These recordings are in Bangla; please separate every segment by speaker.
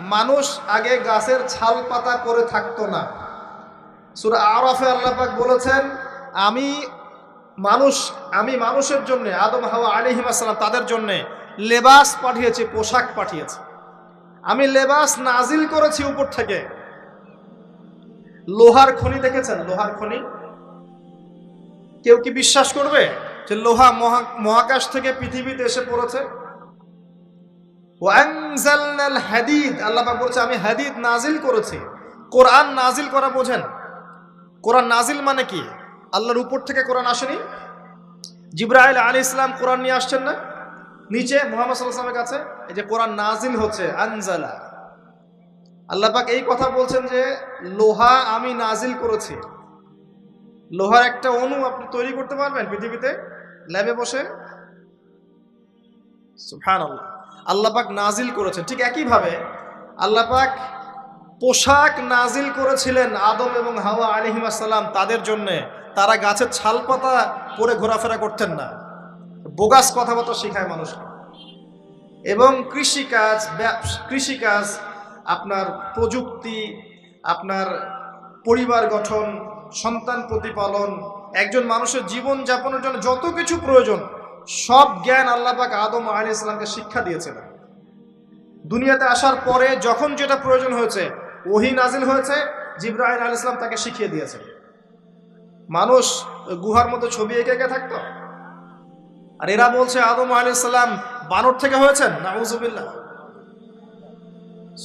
Speaker 1: মানুষ আগে গাছের ছাল পাতা করে থাকতো না। সুরা আরফে আল্লাহ পাক বলেছেন, আমি মানুষ, আমি মানুষের জন্য, আদম, হাওয়া আলিহিম আসসালাম তাদের জন্য লেবাস পাঠিয়েছি, পোশাক পাঠিয়েছি। আমি লেবাস নাজিল করেছি উপর থেকে। লোহার খনি দেখেছেন? লোহার খনি? কেউ কি বিশ্বাস করবে যে লোহা মহা- মহাকাশ থেকে পৃথিবীতে এসে পড়েছে? আমি নাজিল করেছি। কোরআন নাজিল করা নাজিল মানে কি? আল্লাহর উপর থেকে কোরআন ইসলাম কোরআন নিয়ে আসছেন না? নিচে মোহাম্মদ কাছে, এই যে নাজিল হচ্ছে, আনজালা। আল্লাহ এই কথা বলছেন যে, লোহা আমি নাজিল করেছি। লোহার একটা অণু আপনি তৈরি করতে পারবেন পৃথিবীতে, ল্যাবে বসে। সুফান আল্লাহ আল্লাহ পাক নাজিল করেছেন। ঠিক একইভাবে আল্লাহ পাক পোশাক নাজিল করেছিলেন আদম এবং হাওয়া আলিহিমাসাল্লাম তাদের জন্যে। তারা গাছের ছাল পাতা পরে ঘোরাফেরা করতেন না। বোগাস কথাবার্তা শেখায় মানুষকে। এবং কৃষিকাজ কৃষিকাজ, আপনার প্রযুক্তি, আপনার পরিবার গঠন, সন্তান প্রতিপালন, একজন মানুষের জীবন যাপনের জন্য যত কিছু প্রয়োজন সব জ্ঞান আল্লাহ পাক আদম আলী ইসলামকে শিক্ষা দিয়েছিলেন। দুনিয়াতে আসার পরে যখন যেটা প্রয়োজন হয়েছে, ওহি নাজিল হয়েছে জিব্রাহিম আল ইসলাম তাকে শিখিয়ে দিয়েছে মানুষ গুহার মতো ছবি এঁকে এঁকে থাকতো। আর এরা বলছে, আদম আলী ইসলাম বানর থেকে হয়েছেন? নাউজুবিল্লাহ।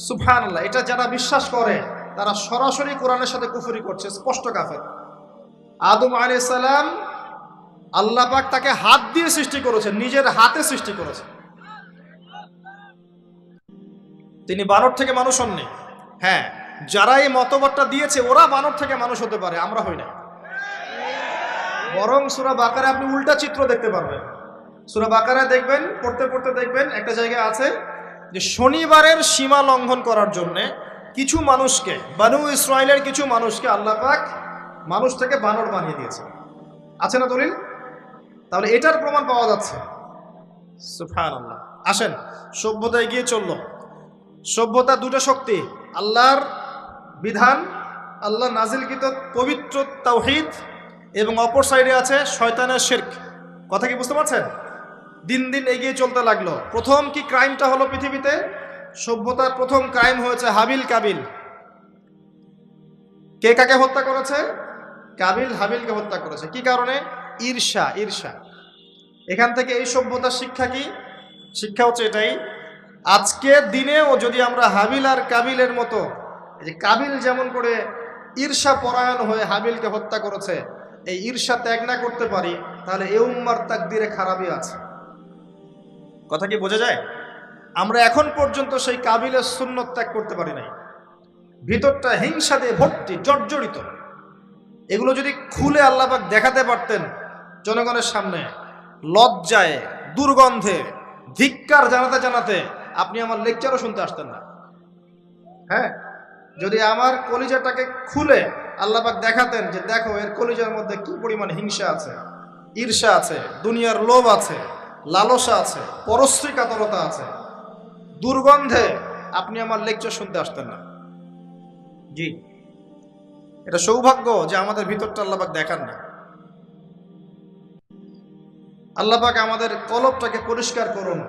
Speaker 1: সুফান এটা যারা বিশ্বাস করে, তারা সরাসরি কোরআনের সাথে কুফুরি করছে, স্পষ্ট কাফের। আদম আলী সালাম আল্লাহ পাক তাকে হাত দিয়ে সৃষ্টি করেছেন নিজের হাতে সৃষ্টি করেছেন তিনি বানর থেকে মানুষ হননি। হ্যাঁ যারা এই মতবাদটা দিয়েছে, ওরা বানর থেকে মানুষ হতে পারে, আমরা হই না। বরং সুরা বাকারে আপনি উল্টা চিত্র দেখতে পারবেন। সুরা বাকারে দেখবেন, পড়তে পড়তে দেখবেন, একটা জায়গায় আছে যে শনিবারের সীমা লঙ্ঘন করার জন্য কিছু মানুষকে, বানু ইসরায়েলের কিছু মানুষকে আল্লাহ পাক মানুষ থেকে বানর বানিয়ে দিয়েছে। আছে না দলিল? তাহলে এটার প্রমাণ পাওয়া যাচ্ছে। সুফান আল্লাহ আসেন সভ্যতা এগিয়ে চলল। সভ্যতা দুটো শক্তি আল্লাহর বিধান আল্লাহ নাজিলকৃত পবিত্র তাওহিদ এবং অপর সাইডে আছে শয়তানের শির্ক। কথা কি বুঝতে পারছেন? দিন দিন এগিয়ে চলতে লাগল। প্রথম কি ক্রাইমটা হলো পৃথিবীতে? সভ্যতার প্রথম ক্রাইম হয়েছে হাবিল কাবিল। কে কাকে হত্যা করেছে? কাবিল হাবিলকে হত্যা করেছে। কি কারণে? ঈর্ষা ঈর্ষা। এখান থেকে এই সভ্যতার শিক্ষা কি? শিক্ষা হচ্ছে এটাই আজকের দিনেও যদি আমরা হাবিল আর কাবিলের মতো যে কাবিল যেমন করে ঈর্ষা পরায়ণ হয়ে হাবিলকে হত্যা করেছে, এই ঈর্ষা ত্যাগ না করতে পারি, তাহলে এ উম্মার তাকদিরে খারাপই আছে। কথা কি বোঝা যায়? আমরা এখন পর্যন্ত সেই কাবিলের সুন্নত ত্যাগ করতে পারি নাই। ভিতরটা হিংসা দিয়ে ভর্তি, জর্জরিত। এগুলো যদি খুলে আল্লাপাক দেখাতে পারতেন জনগণের সামনে লজ্জায়, দুর্গন্ধে, ধিক্কার জানাতে জানাতে আপনি আমার লেকচারও শুনতে আসতেন না। হ্যাঁ? যদি আমার কলিজাটাকে খুলে আল্লাপাক দেখাতেন যে দেখো এর কলিজার মধ্যে কি পরিমাণ হিংসা আছে, ঈর্ষা আছে, দুনিয়ার লোভ আছে, লালসা আছে পরশ্রী কাতরতা আছে, দুর্গন্ধে আপনি আমার লেকচার শুনতে আসতেন না। জি। এটা সৌভাগ্য যে আমাদের ভিতরটা আল্লাপাক দেখান না। আল্লাপাক আমাদের কলবটাকে পরিষ্কার করুন,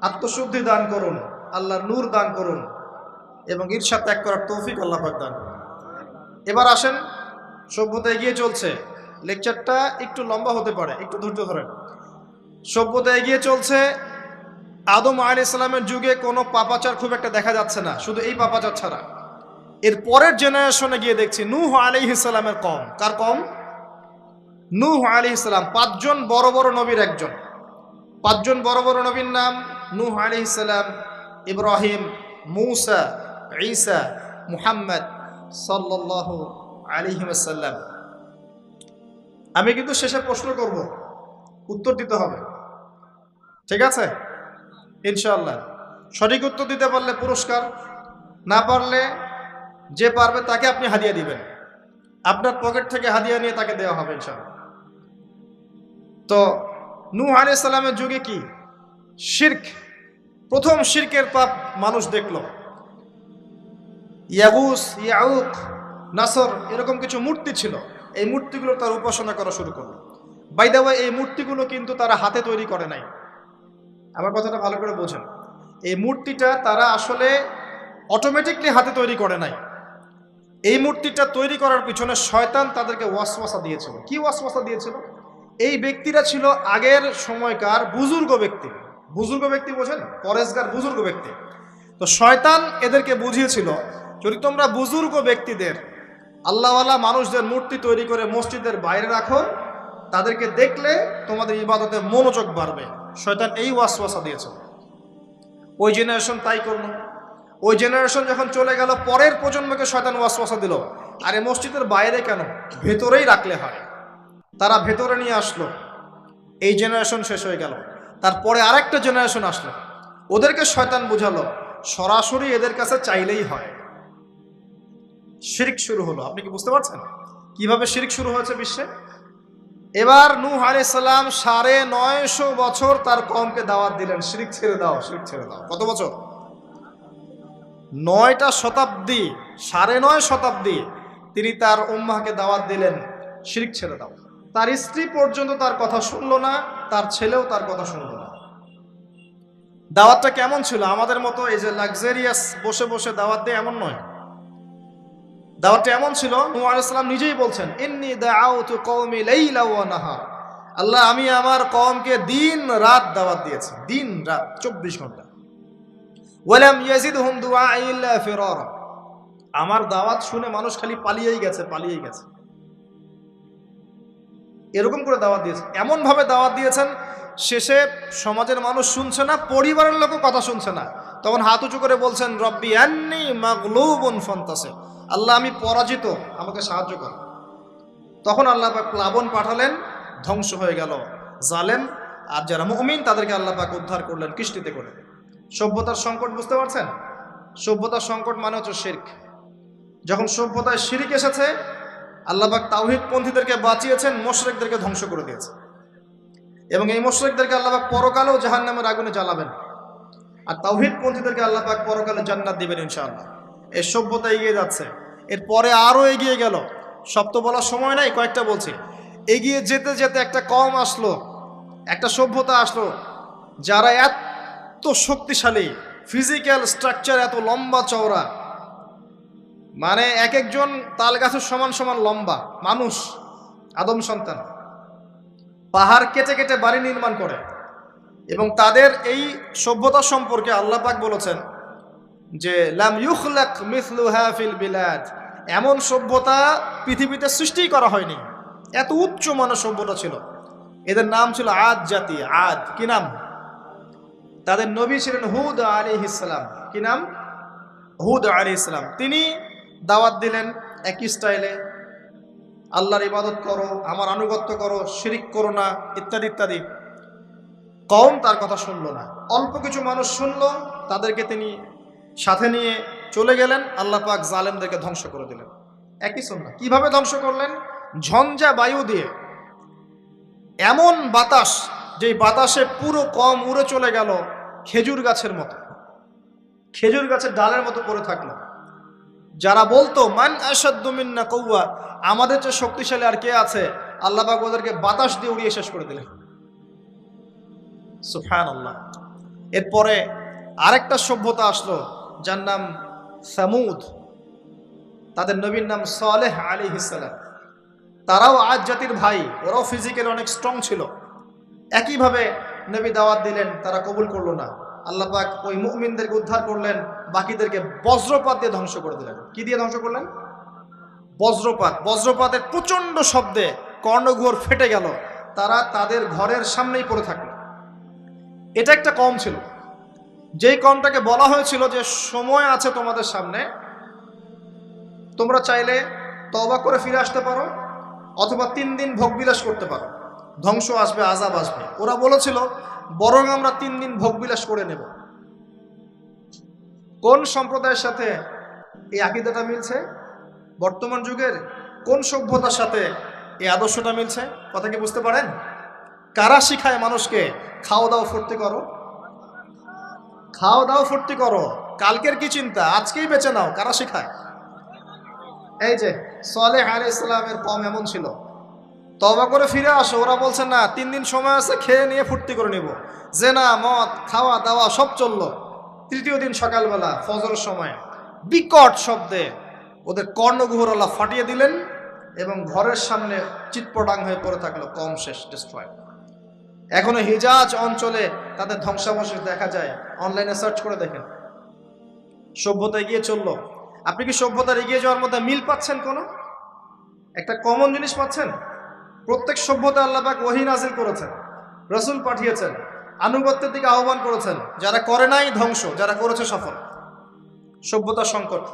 Speaker 1: আত্মশুদ্ধি দান করুন, আল্লাহর নূর দান করুন এবং ঈর্ষা ত্যাগ করার তৌফিক আল্লাপাক দান করুন। এবার আসেন, সভ্যতা এগিয়ে চলছে। লেকচারটা একটু লম্বা হতে পারে, একটু ধৈর্য ধরেন। সভ্যতা এগিয়ে চলছে। আদম আলী ইসলামের যুগে কোনো পাপাচার খুব একটা দেখা যাচ্ছে না, শুধু এই পাপাচার ছাড়া। এর পরের জেনারেশনে গিয়ে দেখছি, নূহ আলী ইসলামের কম। কার কম? নূহ আলী ইসলাম পাঁচজন বড় বড় নবীর একজন। পাঁচজন বড় বড় নবীর নাম নূহ আলী ইসলাম ইব্রাহিম, মৌসা, ঈসা, মুহাম্মদ সাল্লাহ আলিহিমাসাল্লাম আমি কিন্তু শেষে প্রশ্ন করব, উত্তর দিতে হবে। ঠিক আছে? ইনশাআল্লাহ। সঠিক উত্তর দিতে পারলে পুরস্কার, না পারলে যে পারবে তাকে আপনি হাদিয়া দিবেন। আপনার পকেট থেকে হাদিয়া নিয়ে তাকে দেওয়া হবে ইনশাআল্লাহ। তো নূহ আলাইহিস সালামের যুগে কি? শির্ক। প্রথম শিরকের পাপ মানুষ দেখল। ইয়াগুস, ইয়াউক, নাসর এরকম কিছু মূর্তি ছিল। এই মূর্তিগুলো তার উপাসনা করা শুরু করল। বাই দ্য এই মূর্তিগুলো কিন্তু তারা হাতে তৈরি করে নাই। আমার কথাটা ভালো করে বোঝেন। এই মূর্তিটা তারা আসলে অটোমেটিকলি হাতে তৈরি করে নাই। এই মূর্তিটা তৈরি করার পিছনে শয়তান তাদেরকে ওয়াসওয়াসা দিয়েছিল। কি ওয়াসওয়াসা দিয়েছিল? এই ব্যক্তিরা ছিল আগের সময়কার বুজুর্গ ব্যক্তি। বুজুর্গ ব্যক্তি বোঝেন? পরেশগার বুজুর্গ ব্যক্তি। তো শয়তান এদেরকে বুঝিয়েছিল, যদি তোমরা বুজুর্গ ব্যক্তিদের, আল্লাহওয়ালা মানুষদের মূর্তি তৈরি করে মসজিদের বাইরে রাখো, তাদেরকে দেখলে তোমাদের ইবাদতে মনোযোগ বাড়বে। শয়তান এই ওয়াসওয়াসা দিয়েছিল ওই জেনারেশন তাই করল। ওই জেনারেশন যখন চলে গেল, পরের প্রজন্মকে শয়তান ওয়াসওয়াসা দিল। আরে মসজিদের বাইরে কেন? ভেতরেই রাখলে হয়। তারা ভেতরে নিয়ে আসলো। এই জেনারেশন শেষ হয়ে গেল। তারপরে আরেকটা জেনারেশন আসলো। ওদেরকে শয়তান বুঝালো, সরাসরি এদের কাছে চাইলেই হয়। শিরিক শুরু হলো। আপনি কি বুঝতে পারছেন? কীভাবে শিরিক শুরু হয়েছে বিশ্বে? এবার নূহ আলাইসাল্লাম সাড়ে নয়শো বছর তার কমকে দাওয়াত দিলেন। শিরিক ছেড়ে দাও, শিরিক ছেড়ে দাও। কত বছর? নয়টা শতাব্দী, সাড়ে নয় শতাব্দী তিনি তার উম্মাহকে দাওয়াত দিলেন। শিরিক ছেড়ে দাও। তার স্ত্রী পর্যন্ত তার কথা শুনলো না, তার ছেলেও তার কথা শুনলো না। দাওয়াতটা কেমন ছিল? আমাদের মতো এই যে লাক্সারিয়াস বসে বসে দাওয়াত দেয় এমন নয়। দাওয়াতটা এমন ছিল, নূহ আলাইহিস সালাম নিজেই বলছেন, ইন্নি নাহার। আল্লাহ, আমি আমার কওমকে দিন রাত দাওয়াত দিয়েছি, দিন রাত, চব্বিশ ঘণ্টা। আমার দাওয়াত শুনে মানুষ খালি পালিয়েই গেছে পালিয়েই গেছে। এরকম করে দাওয়াত দিয়েছে। এমনভাবে দাওয়াত দিয়েছেন, শেষে সমাজের মানুষ শুনছে না, পরিবারের লোকও কথা শুনছে না। তখন হাত উঁচু করে বলছেন, রব্বি আন্নি মাগলুবুন ফন্তাসে আল্লাহ, আমি পরাজিত, আমাকে সাহায্য কর। তখন আল্লাহ পাক প্লাবন পাঠালেন, ধ্বংস হয়ে গেল। জালেম আর যারা মুমিন, তাদেরকে আল্লাহ পাক উদ্ধার করলেন কৃষ্টিতে করে। সভ্যতার সংকট বুঝতে পারছেন? সভ্যতার সংকট মানে হচ্ছে শির্ক। যখন সভ্যতায় শিরিক এসেছে আল্লাহবাক তাওহিদ পন্থীদেরকে বাঁচিয়েছেন, মোশরেকদেরকে ধ্বংস করে দিয়েছে। এবং এই মোশরেকদেরকে আল্লাহবাক পরকালেও জাহান নামের আগুনে জ্বালাবেন। আর তাওহিদ পন্থীদেরকে আল্লাহবাক পরকালে জান্নাত দিবেন ইনশাআল্লাহ। এই সভ্যতা এগিয়ে যাচ্ছে। এরপরে আরও এগিয়ে গেল। সব তো বলার সময় নাই, কয়েকটা বলছি। এগিয়ে যেতে যেতে একটা কম আসলো, একটা সভ্যতা আসলো, যারা এত শক্তিশালী ফিজিক্যাল স্ট্রাকচার এত লম্বা চওড়া মানে এক একজন তাল গাছের সমান সমান লম্বা, মানুষ, আদম সন্তান। পাহাড় কেটে কেটে বাড়ি নির্মাণ করে। এবং তাদের এই সভ্যতা সম্পর্কে আল্লাহ পাক বলেছেন যে, লাম ইউখলাক মিথলু ফিল বিলাদ। এমন সভ্যতা পৃথিবীতে সৃষ্টি করা হয়নি। এত উচ্চ মানের সভ্যতা ছিল। এদের নাম ছিল আদ জাতি, আদ। কি নাম? তাদের নবী ছিলেন হুদ আলী ইসলাম কি নাম? হুদ আলী ইসলাম তিনি দাওয়াত দিলেন একই স্টাইলে, আল্লাহর ইবাদত করো, আমার আনুগত্য করো, শিরিক করো না, ইত্যাদি ইত্যাদি। কম তার কথা শুনলো না। অল্প কিছু মানুষ শুনল, তাদেরকে তিনি সাথে নিয়ে চলে গেলেন, আল্লাহ পাক জালেমদেরকে ধ্বংস করে দিলেন। একই শুননা কীভাবে ধ্বংস করলেন? ঝঞ্ঝা বায়ু দিয়ে। এমন বাতাস, যেই বাতাসে পুরো কম উড়ে চলে গেল, খেজুর গাছের মতো। খেজুর গাছের ডালের মতো পড়ে থাকল। যারা বলতো, মান আসাদ্দমিন্না কৌয়া আমাদের যে শক্তিশালী আর কে আছে? আল্লাহবাক ওদেরকে বাতাস দিয়ে উড়িয়ে শেষ করে দিলেন। সুফান আল্লাহ এরপরে আরেকটা সভ্যতা আসলো, যার নাম সামুদ। তাদের নবীর নাম সালেহ আলী ইসালাম তারাও আজ জাতির ভাই, ওরাও ফিজিক্যালি অনেক স্ট্রং ছিল। একইভাবে নবী দাওয়াত দিলেন, তারা কবুল করল না। আল্লাহ পাক ওই মুমিনদেরকে উদ্ধার করলেন, বাকিদেরকে বজ্রপাত দিয়ে ধ্বংস করে দিলেন। কি দিয়ে ধ্বংস করলেন? বজ্রপাত। বজ্রপাতের প্রচণ্ড শব্দে কর্ণগুয়োর ফেটে গেল। তারা তাদের ঘরের সামনেই পড়ে থাকল। এটা একটা কম ছিল। যেই কমটাকে বলা হয়েছিল যে, সময় আছে তোমাদের সামনে। তোমরা চাইলে তবা করে ফিরে আসতে পারো, অথবা তিন দিন ভোগবিলাস করতে পারো। ধ্বংস আসবে আজাব আসবে। ওরা বলেছিল বরং আমরা তিন দিন ভোগবিলাস করে নেব। কোন সম্প্রদায়ের সাথে এই আকিদাটা মিলছে? বর্তমান যুগের কোন সভ্যতার সাথে এই আদর্শটা মিলছে? কথা কি বুঝতে পারেন? কারা শিখায় মানুষকে খাওয়া দাওয়া ফুর্তি করো খাওয়া দাওয়া ফুর্তি করো। কালকের কি চিন্তা? আজকেই বেঁচে নাও। কারা শিখায়? এই যে, সলেহ আলী ইসলামের কম এমন ছিল। তবা করে ফিরে আসো। ওরা বলছে, না, তিন দিন সময় আছে, খেয়ে নিয়ে ফুর্তি করে নিব। জেনা মদ, খাওয়া দাওয়া সব চলল। তৃতীয় দিন সকালবেলা, ফজরের সময়, বিকট শব্দে ওদের কর্ণগুহর আল্লাহ ফাটিয়ে দিলেন এবং ঘরের সামনে চিৎপটাং হয়ে পড়ে থাকল, কম শেষ ডিস্ট্রয় এখনও হিজাজ অঞ্চলে তাদের ধ্বংসাবশেষ দেখা যায়। অনলাইনে সার্চ করে দেখেন। সভ্যতা এগিয়ে চলল। আপনি কি সভ্যতার এগিয়ে যাওয়ার মধ্যে মিল পাচ্ছেন কোনো? একটা কমন জিনিস পাচ্ছেন? প্রত্যেক সভ্যতা আল্লাপাক ওহি নাজিল করেছেন, রসুল পাঠিয়েছেন, আনুগত্যের দিকে আহ্বান করেছেন, যারা করে নাই ধ্বংস, যারা করেছে সফল। সভ্যতার সংকট।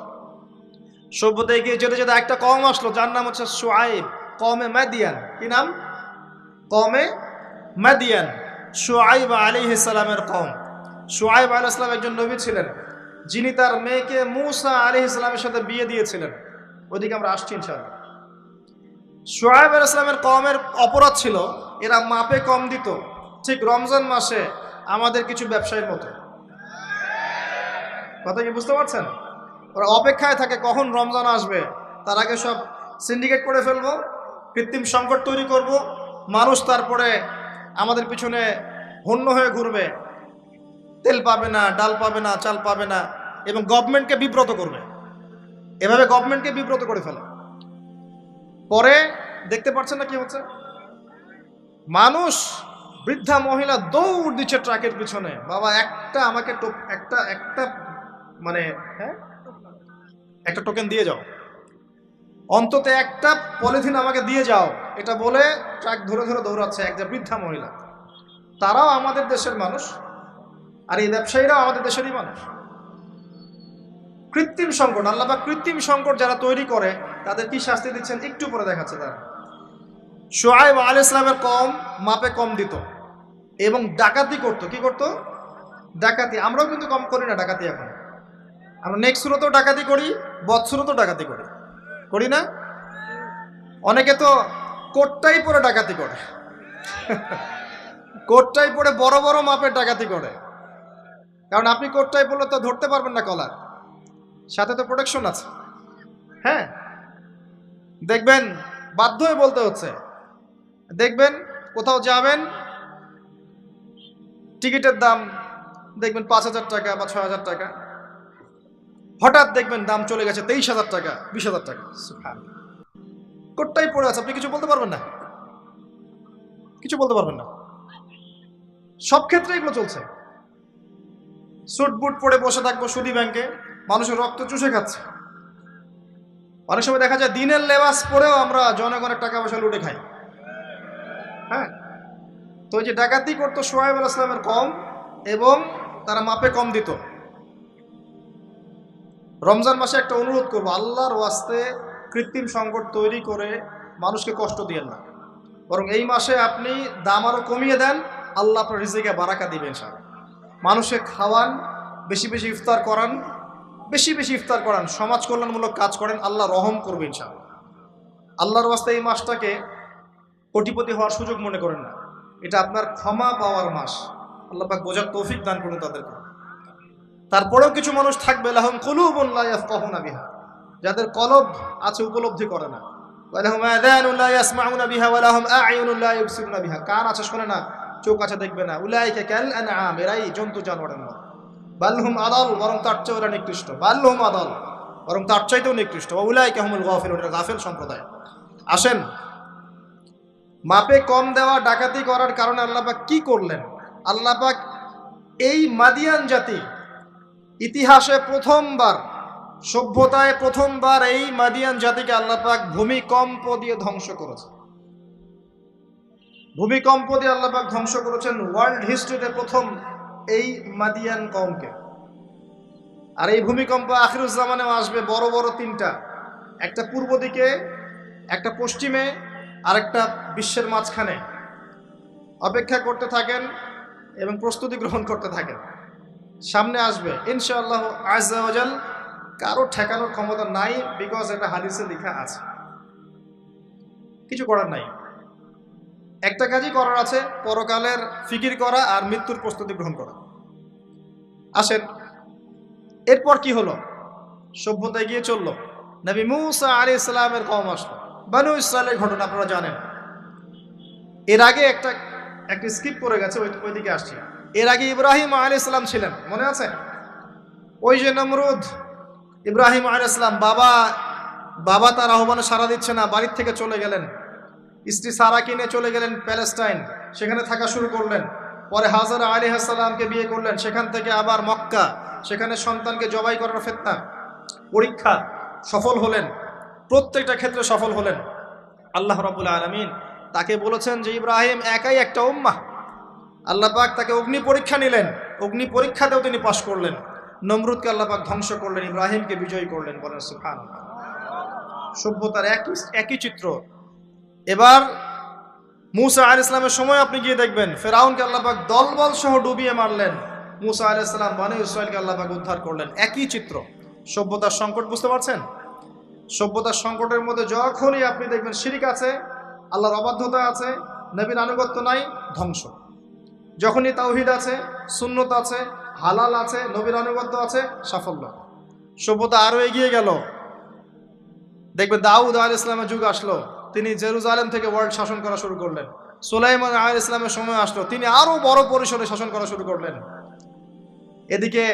Speaker 1: সভ্যতা এগিয়ে যেতে যেতে একটা কম আসলো, যার নাম হচ্ছে সোয়াইব কমে ম্যাদিয়ান কি নাম? কমে ম্যাদিয়ান সোয়াইব আলী ইসলামের কম সোয়াইব আলী ইসলাম একজন নবী ছিলেন, যিনি তার মেয়েকে মুসা আলী ইসলামের সাথে বিয়ে দিয়েছিলেন। ওদিকে আমরা আসছি ইনশাআল্লাহ। সোয়াইব আল ইসলামের কমের অপরাধ ছিল, এরা মাপে কম দিত। ঠিক রমজান মাসে আমাদের কিছু ব্যবসায়ীর মতো। কথা কি বুঝতে পারছেন? ওরা অপেক্ষায় থাকে কখন রমজান আসবে, তার আগে সব সিন্ডিকেট করে ফেলব, কৃত্রিম সংকট তৈরি করব, মানুষ তারপরে আমাদের পিছনে হন্য হয়ে ঘুরবে। তেল পাবে না, ডাল পাবে না, চাল পাবে না, এবং গভর্নমেন্টকে বিব্রত করবে। এভাবে গভর্নমেন্টকে বিব্রত করে ফেলে। পরে দেখতে পাচ্ছেন না কি হচ্ছে? মানুষ, বৃদ্ধা, মহিলা দৌড় দিচ্ছে ট্রাকের পিছনে। বাবা, একটা আমাকে একটা একটা মানে হ্যাঁ? একটা টোকেন দিয়ে যাও। অন্তত একটা পলিথিন আমাকে দিয়ে যাও। এটা বলে ট্রাক ধরে ধরে দৌড়াচ্ছে একজন বৃদ্ধা, মহিলা। তারাও আমাদের দেশের মানুষ, আর এই ব্যবসায়ীরাও আমাদের দেশেরই মানুষ। কৃত্রিম সংকট আল্লাহ পাক কৃত্রিম সংকট যারা তৈরি করে, তাদের কি শাস্তি দিচ্ছেন? একটু পরে দেখাচ্ছে তারা। সোয়াইব আল ইসলামের কম, মাপে কম দিত। এবং ডাকাতি করতো। কি করতো? ডাকাতি। আমরাও কিন্তু কম করি না ডাকাতি এখন। আমরা নেক্সট সুরতেও ডাকাতি করি বৎসুরতেও ডাকাতি করি। করি না? অনেকে তো কোটটাই পরে ডাকাতি করে। কোটটাই পরে বড় বড় মাপের ডাকাতি করে। কারণ আপনি কোটটাই পড়লে তো ধরতে পারবেন না কলার। সাথে তো প্রোটেকশন আছে। হ্যাঁ? দেখবেন, বাধ্য হয়ে বলতে হচ্ছে। দেখবেন, কোথাও যাবেন, টিকিটের দাম দেখবেন পাঁচ হাজার টাকা বা ছয় হাজার টাকা। হঠাৎ দেখবেন দাম চলে গেছে তেইশ হাজার টাকা, বিশ হাজার টাকা। কোটটাই পড়ে আছে, আপনি কিছু বলতে পারবেন না? কিছু বলতে পারবেন না? সব ক্ষেত্রে এগুলো চলছে। সুট বুট পরে বসে থাকব সুদি ব্যাংকে। মানুষের রক্ত চুষে খাচ্ছে। অনেক সময় দেখা যায় দিনের লেবাস পরেও আমরা জনগণের টাকা পয়সা লুটে খাই। হ্যাঁ? তো ওই যে ডাকাতি করতো সোহাইব আল ইসলামের কম এবং তারা মাপে কম দিত। রমজান মাসে একটা অনুরোধ করব, আল্লাহর ওয়াস্তে কৃত্রিম সংকট তৈরি করে মানুষকে কষ্ট দিয়েন না। বরং এই মাসে আপনি দাম আরও কমিয়ে দেন, আল্লাহ আপনার রিজিকে বারাকা দিবেন সাহেব মানুষকে খাওয়ান, বেশি বেশি ইফতার করান বেশি বেশি ইফতার করান, সমাজ কল্যাণমূলক কাজ করেন, আল্লাহ রহম করবে ইনশাআল্লাহ। আল্লাহর ওয়াস্তে এই মাসটাকে কোটিপতি হওয়ার সুযোগ মনে করেন না। এটা আপনার ক্ষমা পাওয়ার মাস। আল্লাহ পাক বোঝার তৌফিক দান করুন তাদেরকে। তারপরেও কিছু মানুষ থাকবে, লাহম কুলুবুন লা ইয়াফকাহুনা বিহা। যাদের কলব আছে, উপলব্ধি করে না। কান আছে শোনে না, চোখ আছে দেখবে না। উলাইকা কাল আনআম, এরাই জন্তু জানোয়ারের মতো। বাল্লুহুম আদাল, বরং তার চেয়ে ওরা নিকৃষ্ট। বাল্লুহুম আদাল, বরং তার চাইতেও নিকৃষ্ট। উলাইকা হুমুল গাফিলুন, এরা গাফিল সম্প্রদায়। আসেন, মাপে কম দেওয়া, ডাকাতি করার কারণে আল্লাপাক কি করলেন? আল্লাপাক এই মাদিয়ান জাতি ইতিহাসে প্রথমবার, সভ্যতায় প্রথমবার এই মাদিয়ান জাতিকে আল্লাপাক ভূমিকম্প দিয়ে ধ্বংস করেছে। ভূমিকম্প দিয়ে আল্লাপাক ধ্বংস করেছেন ওয়ার্ল্ড হিস্ট্রিতে প্রথম এই মাদিয়ান কমকে আর এই ভূমিকম্প আখিরুজ্জামানেও আসবে বড় বড় তিনটা। একটা পূর্ব দিকে, একটা পশ্চিমে আর একটা বিশ্বের মাঝখানে। অপেক্ষা করতে থাকেন এবং প্রস্তুতি গ্রহণ করতে থাকেন। সামনে আসবে, ইনশাআল্লাহ আজাল কারও ঠেকানোর ক্ষমতা নাই বিকজ এটা হাদিসে লেখা আছে। কিছু করার নাই। একটা কাজই করার আছে, পরকালের ফিকির করা আর মৃত্যুর প্রস্তুতি গ্রহণ করা। আসেন, এরপর কি হলো? সভ্যতা এগিয়ে চলল। নবী মুসা আলী ইসলামের কম আসলো। বানু ইসরায়েলের ঘটনা আপনারা জানেন। এর আগে একটা একটা স্কিপ করে গেছে, ওই, ওইদিকে আসছি। এর আগে ইব্রাহিম আলী ইসলাম ছিলেন, মনে আছে? ওই যে নমরুদ, ইব্রাহিম আলী ইসলাম বাবা বাবা তার আহ্বানে সাড়া দিচ্ছে না, বাড়ির থেকে চলে গেলেন। স্ত্রী সারা কিনে চলে গেলেন প্যালেস্টাইন। সেখানে থাকা শুরু করলেন। পরে হাজার আলী হাসালামকে বিয়ে করলেন। সেখান থেকে আবার মক্কা। সেখানে সন্তানকে জবাই করার ফেতনা। পরীক্ষা সফল হলেন। প্রত্যেকটা ক্ষেত্রে সফল হলেন। আল্লাহ রাবুল আলমিন তাকে বলেছেন যে, ইব্রাহিম একাই একটা উম্মা আল্লাহ পাক তাকে অগ্নি পরীক্ষা নিলেন। অগ্নি পরীক্ষাতেও তিনি পাশ করলেন। নমরুদকে আল্লাহ পাক ধ্বংস করলেন। ইব্রাহিমকে বিজয়ী করলেন বলেন সুফান সভ্যতার একই একই চিত্র। এবার মুসা আল ইসলামের সময় আপনি গিয়ে দেখবেন, ফেরাউনকে আল্লাপাক দলবল সহ ডুবিয়ে মারলেন। মুসা আল ইসলাম বানু ইসরায়েলকে আল্লাপাক উদ্ধার করলেন। একই চিত্র। সভ্যতার সংকট বুঝতে পারছেন? সভ্যতার সংকটের মধ্যে যখনই আপনি দেখবেন শিরিক আছে, আল্লাহর অবাধ্যতা আছে, নবীর আনুগত্য নাই, ধ্বংস। যখনই তাওহিদ আছে, সুন্নত আছে, হালাল আছে, নবীর আনুগত্য আছে, সাফল্য। সভ্যতা আরও এগিয়ে গেল। দেখবেন দাউদ আল ইসলামের যুগ আসলো। তিনি জেরুজালেম থেকে ওয়ার্ল্ড শাসন করা শুরু করলেন। সুলাইমান আল ইসলামের সময় আসলো, তিনি আরও বড় পরিসরে শাসন করা শুরু করলেন। এদিকে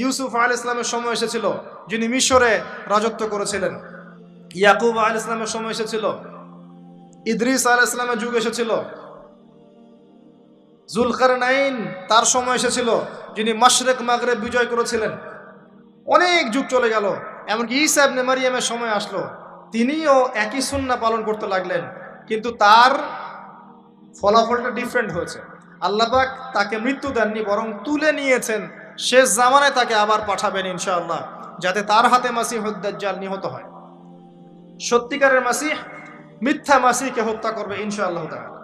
Speaker 1: ইউসুফ আল ইসলামের সময় এসেছিল, যিনি মিশরে রাজত্ব করেছিলেন। ইয়াকুব আল ইসলামের সময় এসেছিল, ইদ্রিস আল ইসলামের যুগ এসেছিল। জুলকার নাইন তার সময় এসেছিল, যিনি মাশরেক মাগরে বিজয় করেছিলেন। অনেক যুগ চলে গেল, এমনকি ইসাব মারিয়ামের সময় আসলো। তিনিও একই সুন্না পালন করতে লাগলেন, কিন্তু তার ফলাফলটা ডিফারেন্ট হয়েছে। আল্লাপাক তাকে মৃত্যু দেননি, বরং তুলে নিয়েছেন। শেষ জামানায় তাকে আবার পাঠাবেন ইনশাআল্লাহ, যাতে তার হাতে মাসিহ হদ্দাজ্জাল নিহত হয়। সত্যিকারের মাসিহ মিথ্যা মাসিহকে হত্যা করবে ইনশাআল্লাহ তাআলা।